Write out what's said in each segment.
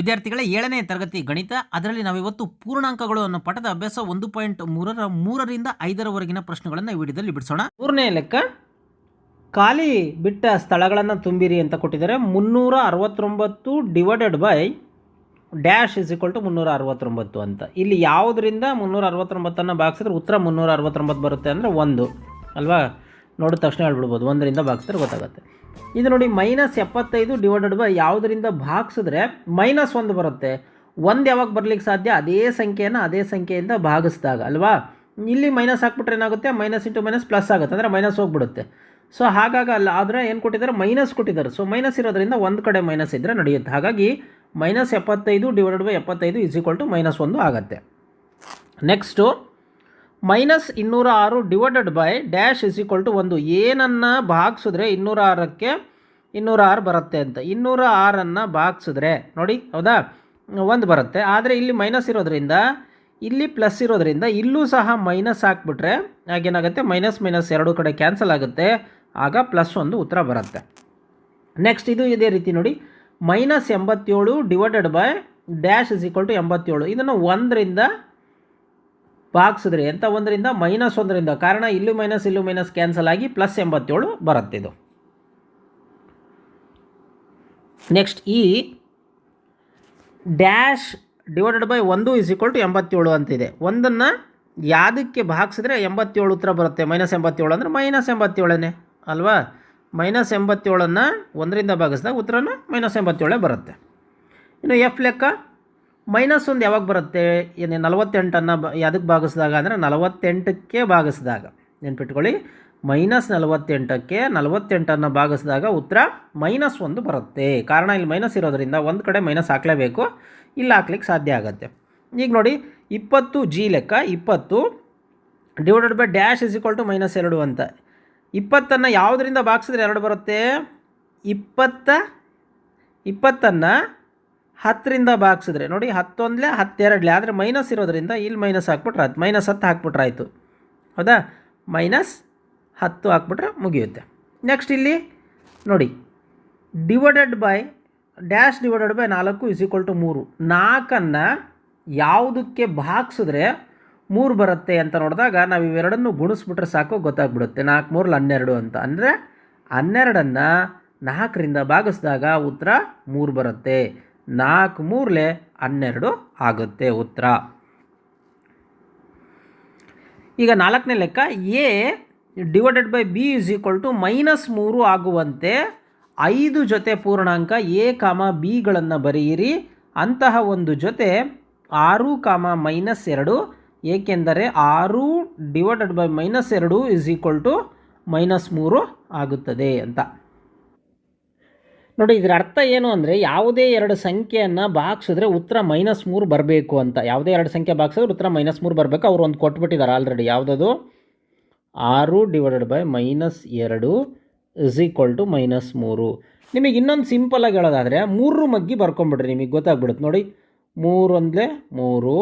ವಿದ್ಯಾರ್ಥಿಗಳ ಏಳನೇ ತರಗತಿ ಗಣಿತ. ಅದರಲ್ಲಿ ನಾವಿವತ್ತು ಪೂರ್ಣಾಂಕಗಳು ಅನ್ನೋ ಪಠದ ಅಭ್ಯಾಸ ಒಂದು ಪಾಯಿಂಟ್ ಮೂರರ ಮೂರರಿಂದ ಐದರವರೆಗಿನ ಪ್ರಶ್ನೆಗಳನ್ನು ಈ ವಿಡಿಯೋದಲ್ಲಿ ಬಿಡಿಸೋಣ. ಮೂರನೇ ಲೆಕ್ಕ, ಖಾಲಿ ಬಿಟ್ಟ ಸ್ಥಳಗಳನ್ನು ತುಂಬಿರಿ ಅಂತ ಕೊಟ್ಟಿದ್ದಾರೆ. ಮುನ್ನೂರ ಅರವತ್ತೊಂಬತ್ತು divided by dash is equal to ಮುನ್ನೂರ ಅರವತ್ತೊಂಬತ್ತು ಅಂತ. ಇಲ್ಲಿ ಯಾವುದರಿಂದ ಮುನ್ನೂರ ಅರವತ್ತೊಂಬತ್ತನ್ನು ಭಾಗಿಸಿದ್ರೆ ಉತ್ತರ ಮುನ್ನೂರ ಅರವತ್ತೊಂಬತ್ತು ಬರುತ್ತೆ ಅಂದರೆ ಒಂದು. ಅಲ್ವಾ? ನೋಡಿದ ತಕ್ಷಣ ಹೇಳ್ಬಿಡ್ಬೋದು. ಒಂದರಿಂದ ಭಾಗಿಸಿದ್ರೆ ಗೊತ್ತಾಗುತ್ತೆ. ಇದು ನೋಡಿ ಮೈನಸ್ ಎಪ್ಪತ್ತೈದು ಡಿವೈಡೆಡ್ ಬೈ ಯಾವುದರಿಂದ ಭಾಗಿಸಿದ್ರೆ ಮೈನಸ್ ಒಂದು ಬರುತ್ತೆ. ಒಂದು ಯಾವಾಗ ಬರ್ಲಿಕ್ಕೆ ಸಾಧ್ಯ? ಅದೇ ಸಂಖ್ಯೆಯನ್ನು ಅದೇ ಸಂಖ್ಯೆಯಿಂದ ಭಾಗಿಸಿದಾಗ, ಅಲ್ವಾ? ಇಲ್ಲಿ ಮೈನಸ್ ಹಾಕ್ಬಿಟ್ರೆ ಏನಾಗುತ್ತೆ? ಮೈನಸ್ ಇಂಟು ಮೈನಸ್ ಪ್ಲಸ್ ಆಗುತ್ತೆ, ಅಂದರೆ ಮೈನಸ್ ಹೋಗ್ಬಿಡುತ್ತೆ. ಸೊ ಹಾಗಾಗಲ್ಲ ಆದರೆ ಏನು ಕೊಟ್ಟಿದ್ದಾರೆ? ಮೈನಸ್ ಕೊಟ್ಟಿದ್ದಾರೆ. ಸೊ ಮೈನಸ್ ಇರೋದ್ರಿಂದ ಒಂದು ಕಡೆ ಮೈನಸ್ ಇದ್ದರೆ ನಡೆಯುತ್ತೆ. ಹಾಗಾಗಿ ಮೈನಸ್ ಎಪ್ಪತ್ತೈದು ಡಿವೈಡೆಡ್ ಬೈ ಎಪ್ಪತ್ತೈದು ಇಸ್ ಈಕ್ವಲ್ ಟು ಮೈನಸ್ ಒಂದು ಆಗುತ್ತೆ. ನೆಕ್ಸ್ಟು ಮೈನಸ್ ಇನ್ನೂರ ಆರು divided by dash is equal to ಒಂದು. ಏನನ್ನು ಭಾಗಿಸಿದ್ರೆ ಇನ್ನೂರ ಆರಕ್ಕೆ ಇನ್ನೂರ ಆರು ಬರುತ್ತೆ ಅಂತ. ಇನ್ನೂರ ಆರನ್ನು ಭಾಗಿಸಿದ್ರೆ, ನೋಡಿ, ಹೌದಾ? ಒಂದು ಬರುತ್ತೆ. ಆದರೆ ಇಲ್ಲಿ ಮೈನಸ್ ಇರೋದ್ರಿಂದ, ಇಲ್ಲಿ ಪ್ಲಸ್ ಇರೋದ್ರಿಂದ ಇಲ್ಲೂ ಸಹ ಮೈನಸ್ ಹಾಕ್ಬಿಟ್ರೆ ಆಗೇನಾಗುತ್ತೆ ಮೈನಸ್ ಮೈನಸ್ ಎರಡು ಕಡೆ ಕ್ಯಾನ್ಸಲ್ ಆಗುತ್ತೆ. ಆಗ ಪ್ಲಸ್ ಒಂದು ಉತ್ತರ ಬರುತ್ತೆ. ನೆಕ್ಸ್ಟ್ ಇದು ಇದೇ ರೀತಿ ನೋಡಿ. ಮೈನಸ್ ಎಂಬತ್ತೇಳು divided by dash is equal to ಎಂಬತ್ತೇಳು. ಇದನ್ನು ಒಂದರಿಂದ ಭಾಗಿಸಿದ್ರಿ ಎಂಥ ಒಂದರಿಂದ ಮೈನಸ್ ಒಂದರಿಂದ, ಕಾರಣ ಇಲ್ಲೂ ಮೈನಸ್ ಇಲ್ಲೂ ಮೈನಸ್ ಕ್ಯಾನ್ಸಲ್ ಆಗಿ ಪ್ಲಸ್ ಎಂಬತ್ತೇಳು ಬರುತ್ತೆ ಇದು. ನೆಕ್ಸ್ಟ್ ಈ ಡ್ಯಾಶ್ ಡಿವೈಡೆಡ್ ಬೈ ಒಂದು ಇಸ್ ಈಕ್ವಲ್ ಟು ಎಂಬತ್ತೇಳು ಅಂತಿದೆ. ಒಂದನ್ನು ಯಾವುದಕ್ಕೆ ಭಾಗಿಸಿದ್ರೆ ಎಂಬತ್ತೇಳು ಉತ್ತರ ಬರುತ್ತೆ. ಮೈನಸ್ ಎಂಬತ್ತೇಳು ಅಂದರೆ ಮೈನಸ್ ಎಂಬತ್ತೇಳನೇ, ಅಲ್ವಾ? ಮೈನಸ್ ಎಂಬತ್ತೇಳನ್ನು ಒಂದರಿಂದ ಭಾಗಿಸಿದಾಗ ಉತ್ತರನ ಮೈನಸ್ ಎಂಬತ್ತೇಳೇ ಬರುತ್ತೆ. ಇನ್ನು ಎಫ್ ಲೆಕ್ಕ ಮೈನಸ್ ಒಂದು ಯಾವಾಗ ಬರುತ್ತೆ? ಏನು ನಲವತ್ತೆಂಟನ್ನು ಬ ಯಾವುದಕ್ಕೆ ಭಾಗಿಸಿದಾಗ ಅಂದರೆ ನಲವತ್ತೆಂಟಕ್ಕೆ ಭಾಗಿಸಿದಾಗ. ನೆನ್ಪಿಟ್ಕೊಳ್ಳಿ. ಮೈನಸ್ ನಲವತ್ತೆಂಟಕ್ಕೆ ನಲವತ್ತೆಂಟನ್ನು ಭಾಗಿಸಿದಾಗ ಉತ್ತರ ಮೈನಸ್ ಒಂದು ಬರುತ್ತೆ. ಕಾರಣ ಇಲ್ಲಿ ಮೈನಸ್ ಇರೋದರಿಂದ ಒಂದು ಕಡೆ ಮೈನಸ್ ಹಾಕಲೇಬೇಕು. ಇಲ್ಲಿ ಹಾಕ್ಲಿಕ್ಕೆ ಸಾಧ್ಯ ಆಗುತ್ತೆ. ಈಗ ನೋಡಿ, ಇಪ್ಪತ್ತು ಜಿ ಲೆಕ್ಕ, ಇಪ್ಪತ್ತು divided by dash is equal to minus ಎರಡು ಅಂತ. ಇಪ್ಪತ್ತನ್ನು ಯಾವುದರಿಂದ ಭಾಗಿಸಿದ್ರೆ ಎರಡು ಬರುತ್ತೆ? ಇಪ್ಪತ್ತ, ಇಪ್ಪತ್ತನ್ನು ಹತ್ತರಿಂದ ಭಾಗಿಸಿದ್ರೆ ನೋಡಿ ಹತ್ತೊಂದಲೇ ಹತ್ತೆರಡಲೇ, ಆದರೆ ಮೈನಸ್ ಇರೋದ್ರಿಂದ ಇಲ್ಲಿ ಮೈನಸ್ ಹಾಕ್ಬಿಟ್ರೆ ಆಯ್ತು. ಮೈನಸ್ ಹತ್ತು ಹಾಕ್ಬಿಟ್ರೆ ಆಯಿತು. ಹೌದಾ? ಮೈನಸ್ ಹತ್ತು ಹಾಕ್ಬಿಟ್ರೆ ಮುಗಿಯುತ್ತೆ. ನೆಕ್ಸ್ಟ್ ಇಲ್ಲಿ, ನೋಡಿ divided by dash divided by ನಾಲ್ಕು ಇಸ್ ಈಕ್ವಲ್ ಟು ಮೂರು. ನಾಲ್ಕನ್ನು ಯಾವುದಕ್ಕೆ ಭಾಗಿಸಿದ್ರೆ ಮೂರು ಬರುತ್ತೆ ಅಂತ ನೋಡಿದಾಗ ನಾವು ಇವೆರಡನ್ನು ಗುಣಿಸ್ಬಿಟ್ರೆ ಸಾಕು, ಗೊತ್ತಾಗ್ಬಿಡುತ್ತೆ. ನಾಲ್ಕು ಮೂರಲ್ಲಿ ಹನ್ನೆರಡು ಅಂತ. ಅಂದರೆ ಹನ್ನೆರಡನ್ನು ನಾಲ್ಕರಿಂದ ಭಾಗಿಸಿದಾಗ ಉತ್ತರ ಮೂರು ಬರುತ್ತೆ. ನಾಲ್ಕು ಮೂರಲೆ ಹನ್ನೆರಡು ಆಗುತ್ತೆ ಉತ್ತರ. ಈಗ ನಾಲ್ಕನೇ ಲೆಕ್ಕ, A divided by B is equal to minus ಮೂರು ಆಗುವಂತೆ ಐದು ಜೊತೆ ಪೂರ್ಣಾಂಕ ಎ ಕಾಮ ಬಿಗಳನ್ನು ಬರೆಯಿರಿ. ಅಂತಹ ಒಂದು ಜೊತೆ ಆರು ಕಾಮ ಮೈನಸ್ ಎರಡು, ಏಕೆಂದರೆ ಆರು ಡಿವೈಡೆಡ್ ಬೈ ಮೈನಸ್ ಎರಡು ಇಸ್ ಈಕ್ವಲ್ ಟು ಮೈನಸ್ ಮೂರು ಆಗುತ್ತದೆ ಅಂತ. ನೋಡಿ, ಇದರ ಅರ್ಥ ಏನು ಅಂದರೆ ಯಾವುದೇ ಎರಡು ಸಂಖ್ಯೆಯನ್ನು ಬಾಕ್ಸಿದ್ರೆ ಉತ್ತರ ಮೈನಸ್ ಮೂರು ಬರಬೇಕು ಅಂತ. ಯಾವುದೇ ಎರಡು ಸಂಖ್ಯೆ ಬಾಕ್ಸಿದ್ರೆ ಉತ್ತರ ಮೈನಸ್ ಮೂರು ಬರಬೇಕು. ಅವ್ರು ಒಂದು ಕೊಟ್ಬಿಟ್ಟಿದ್ದಾರೆ ಆಲ್ರೆಡಿ ಯಾವುದದು? ಆರು ಡಿವೈಡೆಡ್ ಬೈ ಮೈನಸ್ ಎರಡು ಇಸ್ ಈಕ್ವಲ್ ಟು ಮೈನಸ್ ಮೂರು. ನಿಮಗೆ ಇನ್ನೊಂದು ಸಿಂಪಲಾಗಿ ಹೇಳೋದಾದರೆ ಮೂರು ಮಗ್ಗಿ ಬರ್ಕೊಂಬಿಡ್ರಿ ನಿಮಗೆ ಗೊತ್ತಾಗ್ಬಿಡುತ್ತೆ. ನೋಡಿ ಮೂರೊಂದಲೇ ಮೂರು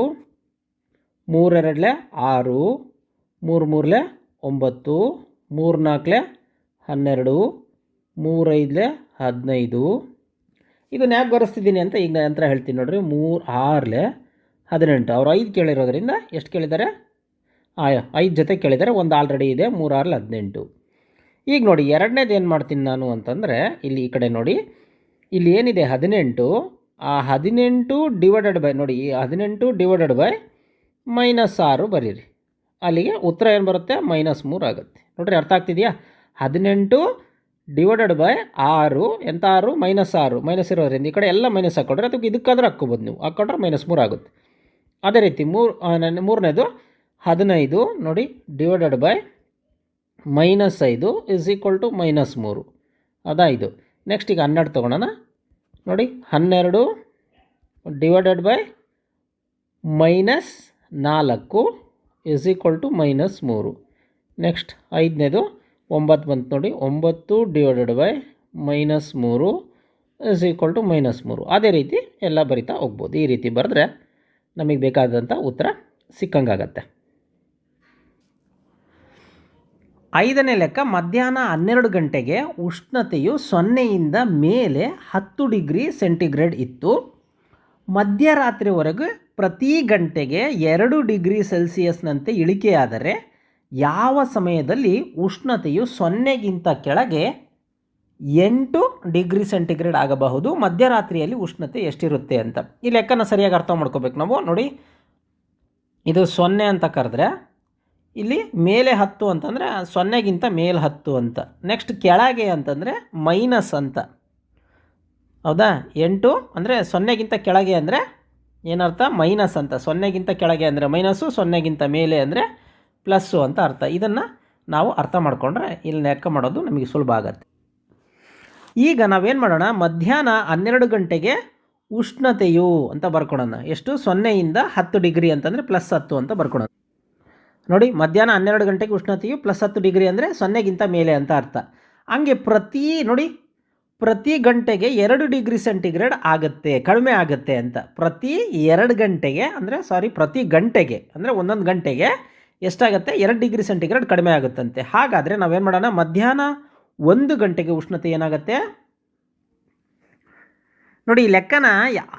ಮೂರೆರಡಲೆ ಆರು, ಮೂರು ಮೂರಲೆ ಒಂಬತ್ತು, ಮೂರು ನಾಲ್ಕಲೆ ಹನ್ನೆರಡು ಮೂರೈದಲೆ ಹದಿನೈದು. ಇದನ್ನ ಯಾಕೆ ಬರೆಸ್ತಿದ್ದೀನಿ ಅಂತ ಈಗ ನಂತರ ಹೇಳ್ತೀನಿ ನೋಡ್ರಿ. ಮೂರು, ಆರಲೆ ಹದಿನೆಂಟು. ಅವ್ರು ಐದು ಕೇಳಿರೋದ್ರಿಂದ ಎಷ್ಟು ಕೇಳಿದ್ದಾರೆ? ಆಯಾ, ಐದು ಜೊತೆ ಕೇಳಿದ್ದಾರೆ. ಒಂದು ಆಲ್ರೆಡಿ ಇದೆ. ಮೂರು, ಆರ್ಲೆ ಹದಿನೆಂಟು. ಈಗ ನೋಡಿ, ಎರಡನೇದು ಏನು ಮಾಡ್ತೀನಿ ನಾನು ಅಂತಂದರೆ, ಇಲ್ಲಿ ಈ ಕಡೆ ನೋಡಿ. ಇಲ್ಲಿ ಏನಿದೆ? ಹದಿನೆಂಟು. ಆ ಹದಿನೆಂಟು ಡಿವೈಡೆಡ್ ಬೈ ನೋಡಿ, ಈ ಹದಿನೆಂಟು ಡಿವೈಡೆಡ್ ಬೈ ಮೈನಸ್ ಆರು ಬರೀರಿ. ಅಲ್ಲಿಗೆ ಉತ್ತರ ಏನು ಬರುತ್ತೆ? ಮೈನಸ್ ಮೂರು ಆಗುತ್ತೆ. ನೋಡಿರಿ, ಅರ್ಥ ಆಗ್ತಿದೆಯಾ? ಹದಿನೆಂಟು ಡಿವೈಡೆಡ್ ಬೈ ಆರು ಎಂಥ ಆರು? ಮೈನಸ್ ಆರು. ಮೈನಸ್ ಇರೋದ್ರಿಂದ ಈ ಕಡೆ ಎಲ್ಲ ಮೈನಸ್ ಹಾಕೊಂಡ್ರೆ ಅದಕ್ಕೆ ಇದಕ್ಕಾದ್ರೂ ಹಾಕ್ಕೋಬೋದು ನೀವು. ಹಾಕ್ಕೊಂಡ್ರೆ ಮೈನಸ್ ಮೂರು ಆಗುತ್ತೆ. ಅದೇ ರೀತಿ ಮೂರು ನನ್ನ ಮೂರನೇದು ಹದಿನೈದು, ನೋಡಿ ಡಿವೈಡೆಡ್ ಬೈ ಮೈನಸ್ ಐದು ಇಸ್ ಈಕ್ವಲ್ ಟು ಮೈನಸ್ ಮೂರು. ಅದಾಯಿತು. ನೆಕ್ಸ್ಟ್ ಈಗ ಹನ್ನೆರಡು ತೊಗೊಳೋಣ. ನೋಡಿ, ಹನ್ನೆರಡು ಡಿವೈಡೆಡ್ ಬೈ ಮೈನಸ್ ನಾಲ್ಕು ಇಸ್ ಈಕ್ವಲ್ ಟು ಮೈನಸ್ ಮೂರು. ನೆಕ್ಸ್ಟ್ ಐದನೇದು ಒಂಬತ್ತು ಬಂತು ನೋಡಿ, ಒಂಬತ್ತು ಡಿವೈಡೆಡ್ ಬೈ ಮೈನಸ್ ಮೂರು ಇಸ್ ಈಕ್ವಲ್ ಟು ಮೈನಸ್ ಮೂರು. ಅದೇ ರೀತಿ ಎಲ್ಲ ಬರಿತಾ ಹೋಗ್ಬೋದು. ಈ ರೀತಿ ಬರೆದ್ರೆ ನಮಗೆ ಬೇಕಾದಂಥ ಉತ್ತರ ಸಿಕ್ಕಂಗಾಗತ್ತೆ. ಐದನೇ ಲೆಕ್ಕ, ಮಧ್ಯಾಹ್ನ ಹನ್ನೆರಡು ಗಂಟೆಗೆ ಉಷ್ಣತೆಯು ಸೊನ್ನೆಯಿಂದ ಮೇಲೆ ಹತ್ತು ಡಿಗ್ರಿ ಸೆಂಟಿಗ್ರೇಡ್ ಇತ್ತು. ಮಧ್ಯರಾತ್ರಿವರೆಗೂ ಪ್ರತಿ ಗಂಟೆಗೆ ಎರಡು ಡಿಗ್ರಿ ಸೆಲ್ಸಿಯಸ್ನಂತೆ ಇಳಿಕೆಯಾದರೆ ಯಾವ ಸಮಯದಲ್ಲಿ ಉಷ್ಣತೆಯು ಸೊನ್ನೆಗಿಂತ ಕೆಳಗೆ ಎಂಟು ಡಿಗ್ರಿ ಸೆಂಟಿಗ್ರೇಡ್ ಆಗಬಹುದು, ಮಧ್ಯರಾತ್ರಿಯಲ್ಲಿ ಉಷ್ಣತೆ ಎಷ್ಟಿರುತ್ತೆ ಅಂತ. ಈ ಲೆಕ್ಕನ ಸರಿಯಾಗಿ ಅರ್ಥ ಮಾಡ್ಕೋಬೇಕು ನಾವು. ನೋಡಿ, ಇದು ಸೊನ್ನೆ ಅಂತ ಕರೆದ್ರೆ, ಇಲ್ಲಿ ಮೇಲೆ ಹತ್ತು ಅಂತಂದರೆ ಸೊನ್ನೆಗಿಂತ ಮೇಲೆ ಹತ್ತು ಅಂತ. ನೆಕ್ಸ್ಟ್ ಕೆಳಗೆ ಅಂತಂದರೆ ಮೈನಸ್ ಅಂತ. ಹೌದಾ? ಎಂಟು ಅಂದರೆ ಸೊನ್ನೆಗಿಂತ ಕೆಳಗೆ ಅಂದರೆ ಏನರ್ಥ? ಮೈನಸ್ ಅಂತ. ಸೊನ್ನೆಗಿಂತ ಕೆಳಗೆ ಅಂದರೆ ಮೈನಸ್ಸು, ಸೊನ್ನೆಗಿಂತ ಮೇಲೆ ಅಂದರೆ ಪ್ಲಸ್ಸು ಅಂತ ಅರ್ಥ. ಇದನ್ನು ನಾವು ಅರ್ಥ ಮಾಡಿಕೊಂಡ್ರೆ ಇಲ್ಲಿ ಲೆಕ್ಕ ಮಾಡೋದು ನಮಗೆ ಸುಲಭ ಆಗುತ್ತೆ. ಈಗ ನಾವೇನು ಮಾಡೋಣ? ಮಧ್ಯಾಹ್ನ ಹನ್ನೆರಡು ಗಂಟೆಗೆ ಉಷ್ಣತೆಯು ಅಂತ ಬರ್ಕೊಳೋಣ ಎಷ್ಟು? ಸೊನ್ನೆಯಿಂದ ಹತ್ತು ಡಿಗ್ರಿ ಅಂತಂದರೆ ಪ್ಲಸ್ ಹತ್ತು ಅಂತ ಬರ್ಕೊಳೋಣ ನೋಡಿ, ಮಧ್ಯಾಹ್ನ ಹನ್ನೆರಡು ಗಂಟೆಗೆ ಉಷ್ಣತೆಯು ಪ್ಲಸ್ ಹತ್ತು ಡಿಗ್ರಿ ಅಂದರೆ ಸೊನ್ನೆಗಿಂತ ಮೇಲೆ ಅಂತ ಅರ್ಥ. ಹಂಗೆ ಪ್ರತಿ, ನೋಡಿ, ಪ್ರತಿ ಗಂಟೆಗೆ ಎರಡು ಡಿಗ್ರಿ ಸೆಂಟಿಗ್ರೇಡ್ ಆಗುತ್ತೆ, ಕಡಿಮೆ ಆಗುತ್ತೆ ಅಂತ. ಪ್ರತಿ ಎರಡು ಗಂಟೆಗೆ ಅಂದರೆ, ಸಾರಿ, ಪ್ರತಿ ಗಂಟೆಗೆ ಅಂದರೆ ಒಂದೊಂದು ಗಂಟೆಗೆ ಎಷ್ಟಾಗುತ್ತೆ? ಎರಡು ಡಿಗ್ರಿ ಸೆಂಟಿಗ್ರೇಡ್ ಕಡಿಮೆ ಆಗುತ್ತಂತೆ. ಹಾಗಾದರೆ ನಾವೇನು ಮಾಡೋಣ? ಮಧ್ಯಾಹ್ನ ಒಂದು ಗಂಟೆಗೆ ಉಷ್ಣತೆ ಏನಾಗುತ್ತೆ? ನೋಡಿ, ಈ ಲೆಕ್ಕನ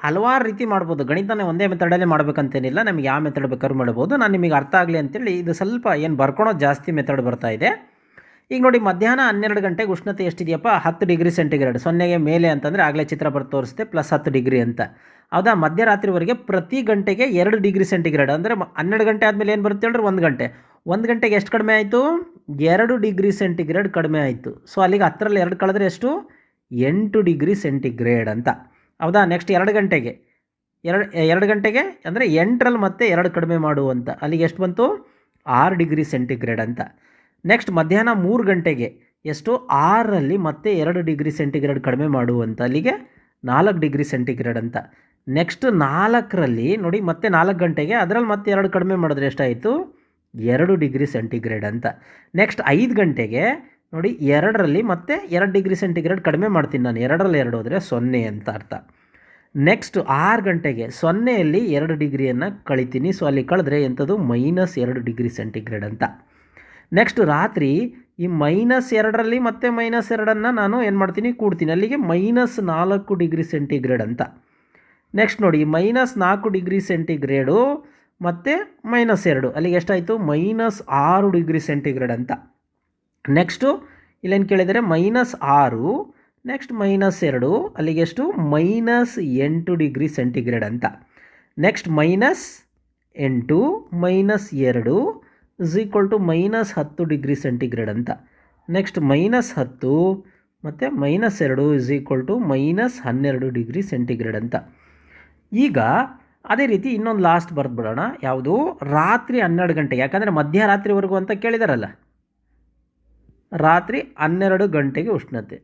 ಹಲವಾರು ರೀತಿ ಮಾಡ್ಬೋದು. ಗಣಿತನೇ ಒಂದೇ ಮೆಥಡಲ್ಲೇ ಮಾಡಬೇಕಂತೇನಿಲ್ಲ. ನಮಗೆ ಯಾವ ಮೆಥಡ್ ಬೇಕಾದ್ರೂ ಮಾಡ್ಬೋದು. ನಾನು ನಿಮಗೆ ಅರ್ಥ ಆಗಲಿ ಅಂತೇಳಿ ಇದು ಸ್ವಲ್ಪ ಏನು ಬರ್ಕೊಳೋದು ಜಾಸ್ತಿ ಮೆಥಡ್ ಬರ್ತಾ ಇದೆ. ಈಗ ನೋಡಿ ಮಧ್ಯಾಹ್ನ ಹನ್ನೆರಡು ಗಂಟೆಗೆ ಉಷ್ಣತೆ ಎಷ್ಟಿದೆಯಪ್ಪ? ಹತ್ತು ಡಿಗ್ರಿ ಸೆಂಟಿಗ್ರೇಡ್. ಸೊನ್ನೆಗೆ ಮೇಲೆ ಅಂತಂದರೆ ಆಗಲೇ ಚಿತ್ರ ಬರ್ದು ತೋರಿಸುತ್ತೆ ಪ್ಲಸ್ ಹತ್ತು ಡಿಗ್ರಿ ಅಂತ. ಹೌದಾ? ಮಧ್ಯರಾತ್ರಿವರೆಗೆ ಪ್ರತಿ ಗಂಟೆಗೆ ಎರಡು ಡಿಗ್ರಿ ಸೆಂಟಿಗ್ರೇಡ್. ಅಂದರೆ ಹನ್ನೆರಡು ಗಂಟೆ ಆದಮೇಲೆ ಏನು ಬರುತ್ತೆ ಹೇಳ್ರಿ? ಒಂದು ಗಂಟೆ. ಒಂದು ಗಂಟೆಗೆ ಎಷ್ಟು ಕಡಿಮೆ ಆಯಿತು? ಎರಡು ಡಿಗ್ರಿ ಸೆಂಟಿಗ್ರೇಡ್ ಕಡಿಮೆ ಆಯಿತು. ಸೊ ಅಲ್ಲಿಗೆ ಹತ್ತರಲ್ಲಿ ಎರಡು ಕಳೆದ್ರೆ ಎಷ್ಟು? ಎಂಟು ಡಿಗ್ರಿ ಸೆಂಟಿಗ್ರೇಡ್ ಅಂತ. ಹೌದಾ? ನೆಕ್ಸ್ಟ್ ಎರಡು ಗಂಟೆಗೆ. ಎರಡು ಎರಡು ಗಂಟೆಗೆ ಅಂದರೆ ಎಂಟರಲ್ಲಿ ಮತ್ತೆ ಎರಡು ಕಡಿಮೆ ಮಾಡು ಅಂತ ಅಲ್ಲಿಗೆ ಎಷ್ಟು ಬಂತು? ಆರು ಡಿಗ್ರಿ ಸೆಂಟಿಗ್ರೇಡ್ ಅಂತ. ನೆಕ್ಸ್ಟ್ ಮಧ್ಯಾಹ್ನ ಮೂರು ಗಂಟೆಗೆ ಎಷ್ಟು ಆರರಲ್ಲಿ ಮತ್ತೆ ಎರಡು ಡಿಗ್ರಿ ಸೆಂಟಿಗ್ರೇಡ್ ಕಡಿಮೆ ಮಾಡುವಂಥ ಅಲ್ಲಿಗೆ ನಾಲ್ಕು ಡಿಗ್ರಿ ಸೆಂಟಿಗ್ರೇಡ್ ಅಂತ. ನೆಕ್ಸ್ಟ್ ನಾಲ್ಕರಲ್ಲಿ ನೋಡಿ ಮತ್ತೆ ನಾಲ್ಕು ಗಂಟೆಗೆ ಅದರಲ್ಲಿ ಮತ್ತೆ ಎರಡು ಕಡಿಮೆ ಮಾಡಿದ್ರೆ ಎಷ್ಟಾಯಿತು? ಎರಡು ಡಿಗ್ರಿ ಸೆಂಟಿಗ್ರೇಡ್ ಅಂತ. ನೆಕ್ಸ್ಟ್ ಐದು ಗಂಟೆಗೆ ನೋಡಿ ಎರಡರಲ್ಲಿ ಮತ್ತೆ ಎರಡು ಡಿಗ್ರಿ ಸೆಂಟಿಗ್ರೇಡ್ ಕಡಿಮೆ ಮಾಡ್ತೀನಿ ನಾನು. ಎರಡರಲ್ಲಿ ಎರಡು ಹೋದರೆ ಸೊನ್ನೆ ಅಂತ ಅರ್ಥ. ನೆಕ್ಸ್ಟ್ ಆರು ಗಂಟೆಗೆ ಸೊನ್ನೆಯಲ್ಲಿ ಎರಡು ಡಿಗ್ರಿಯನ್ನು ಕಳಿತೀನಿ. ಸೊ ಅಲ್ಲಿ ಕಳೆದ್ರೆ ಎಂಥದ್ದು ಮೈನಸ್ ಎರಡು ಡಿಗ್ರಿ ಸೆಂಟಿಗ್ರೇಡ್ ಅಂತ. ನೆಕ್ಸ್ಟ್ ರಾತ್ರಿ ಈ ಮೈನಸ್ ಎರಡರಲ್ಲಿ ಮತ್ತೆ ಮೈನಸ್ ಎರಡನ್ನು ನಾನು ಏನು ಮಾಡ್ತೀನಿ? ಕೂಡ್ತೀನಿ. ಅಲ್ಲಿಗೆ ಮೈನಸ್ ನಾಲ್ಕು ಡಿಗ್ರಿ ಸೆಂಟಿಗ್ರೇಡ್ ಅಂತ. ನೆಕ್ಸ್ಟ್ ನೋಡಿ ಮೈನಸ್ ನಾಲ್ಕು ಡಿಗ್ರಿ ಸೆಂಟಿಗ್ರೇಡು ಮತ್ತು ಮೈನಸ್ ಎರಡು. ಅಲ್ಲಿಗೆ ಎಷ್ಟಾಯಿತು? ಮೈನಸ್ ಆರು ಡಿಗ್ರಿ ಸೆಂಟಿಗ್ರೇಡ್ ಅಂತ. ನೆಕ್ಸ್ಟು ಇಲ್ಲೇನು ಕೇಳಿದರೆ? ಮೈನಸ್ ಆರು ನೆಕ್ಸ್ಟ್ ಮೈನಸ್ ಎರಡು, ಅಲ್ಲಿಗೆ ಎಷ್ಟು? ಮೈನಸ್ ಎಂಟು ಡಿಗ್ರಿ ಸೆಂಟಿಗ್ರೇಡ್ ಅಂತ. ನೆಕ್ಸ್ಟ್ ಮೈನಸ್ ಎಂಟು ಮೈನಸ್ ಎರಡು ಇಸ್ ಈಕ್ವಲ್ ಟು ಮೈನಸ್ ಹತ್ತು ಡಿಗ್ರಿ ಸೆಂಟಿಗ್ರೇಡ್ ಅಂತ. ನೆಕ್ಸ್ಟ್ ಮೈನಸ್ ಹತ್ತು ಮತ್ತು ಮೈನಸ್ ಎರಡು ಇಸ್ ಈಕ್ವಲ್ ಟು ಮೈನಸ್ ಹನ್ನೆರಡು ಡಿಗ್ರಿ ಸೆಂಟಿಗ್ರೇಡ್ ಅಂತ. ಈಗ ಅದೇ ರೀತಿ ಇನ್ನೊಂದು ಲಾಸ್ಟ್ ಬರೆದ್ಬಿಡೋಣ. ಯಾವುದು? ರಾತ್ರಿ ಹನ್ನೆರಡು ಗಂಟೆ. ಯಾಕಂದರೆ ಮಧ್ಯರಾತ್ರಿವರೆಗೂ ಅಂತ ಕೇಳಿದಾರಲ್ಲ. ರಾತ್ರಿ ಹನ್ನೆರಡು ಗಂಟೆಗೆ ಉಷ್ಣತೆ.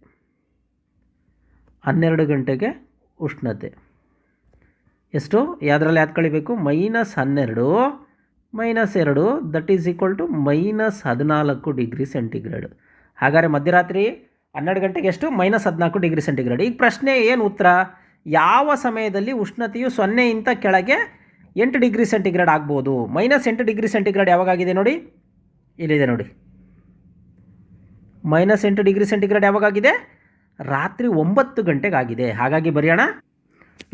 ಹನ್ನೆರಡು ಗಂಟೆಗೆ ಉಷ್ಣತೆ. ಎಷ್ಟು? ಯಾವುದ್ರಲ್ಲಿ ಯಾವ್ದು ಕಳಿಬೇಕು? ಮೈನಸ್ ಹನ್ನೆರಡು. ಮೈನಸ್ ಎರಡು, that is equal to minus ಹದಿನಾಲ್ಕು ಡಿಗ್ರಿ ಸೆಂಟಿಗ್ರೇಡ್. ಹಾಗಾದರೆ ಮಧ್ಯರಾತ್ರಿ ಹನ್ನೆರಡು ಗಂಟೆಗೆ ಎಷ್ಟು? ಮೈನಸ್ ಹದಿನಾಲ್ಕು ಡಿಗ್ರಿ ಸೆಂಟಿಗ್ರೇಡ್. ಈಗ ಪ್ರಶ್ನೆ ಏನು ಉತ್ತರ? ಯಾವ ಸಮಯದಲ್ಲಿ ಉಷ್ಣತೆಯು ಸೊನ್ನೆಯಿಂದ ಕೆಳಗೆ ಎಂಟು ಡಿಗ್ರಿ ಸೆಂಟಿಗ್ರೇಡ್ ಆಗ್ಬೋದು? ಮೈನಸ್ ಎಂಟು ಡಿಗ್ರಿ ಸೆಂಟಿಗ್ರೇಡ್ ಯಾವಾಗಿದೆ ನೋಡಿ? ಇಲ್ಲಿದೆ ನೋಡಿ. ಮೈನಸ್ ಎಂಟು ಡಿಗ್ರಿ ಸೆಂಟಿಗ್ರೇಡ್ ಯಾವಾಗಿದೆ ರಾತ್ರಿ ಒಂಬತ್ತು ಗಂಟೆಗಾಗಿದೆ. ಹಾಗಾಗಿ ಬರೆಯೋಣ.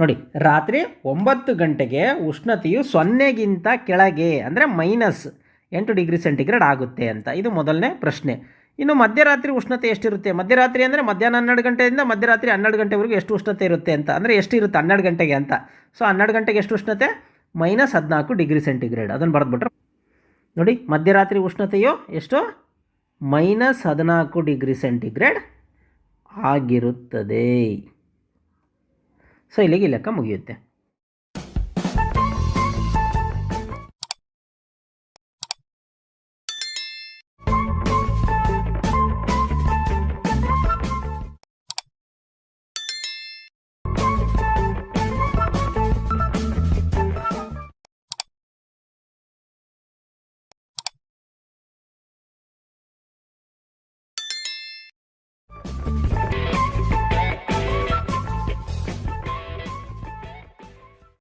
ನೋಡಿ, ರಾತ್ರಿ ಒಂಬತ್ತು ಗಂಟೆಗೆ ಉಷ್ಣತೆಯು ಸೊನ್ನೆಗಿಂತ ಕೆಳಗೆ, ಅಂದರೆ ಮೈನಸ್ ಎಂಟು ಡಿಗ್ರಿ ಸೆಂಟಿಗ್ರೇಡ್ ಆಗುತ್ತೆ ಅಂತ. ಇದು ಮೊದಲನೇ ಪ್ರಶ್ನೆ. ಇನ್ನು ಮಧ್ಯರಾತ್ರಿ ಉಷ್ಣತೆ ಎಷ್ಟಿರುತ್ತೆ? ಮಧ್ಯರಾತ್ರಿ ಅಂದರೆ ಮಧ್ಯಾಹ್ನ ಹನ್ನೆರಡು ಗಂಟೆಯಿಂದ ಮಧ್ಯರಾತ್ರಿ ಹನ್ನೆರಡು ಗಂಟೆವರೆಗೂ ಎಷ್ಟು ಉಷ್ಣತೆ ಇರುತ್ತೆ ಅಂತ. ಅಂದರೆ ಎಷ್ಟಿರುತ್ತೆ? ಹನ್ನೆರಡು ಗಂಟೆಗೆ ಅಂತ. ಸೊ ಹನ್ನೆರಡು ಗಂಟೆಗೆ ಎಷ್ಟು ಉಷ್ಣತೆ? ಮೈನಸ್ ಹದಿನಾಲ್ಕು ಡಿಗ್ರಿ ಸೆಂಟಿಗ್ರೇಡ್ ಅದನ್ನು ಬರೆದ್ಬಿಟ್ರೆ. ನೋಡಿ, ಮಧ್ಯರಾತ್ರಿ ಉಷ್ಣತೆಯು ಎಷ್ಟು? ಮೈನಸ್ ಹದಿನಾಲ್ಕು ಡಿಗ್ರಿ ಸೆಂಟಿಗ್ರೇಡ್ ಆಗಿರುತ್ತದೆ. ಸೊ ಇಲ್ಲಿಗೆ ಲೆಕ್ಕ ಮುಗಿಯುತ್ತೆ.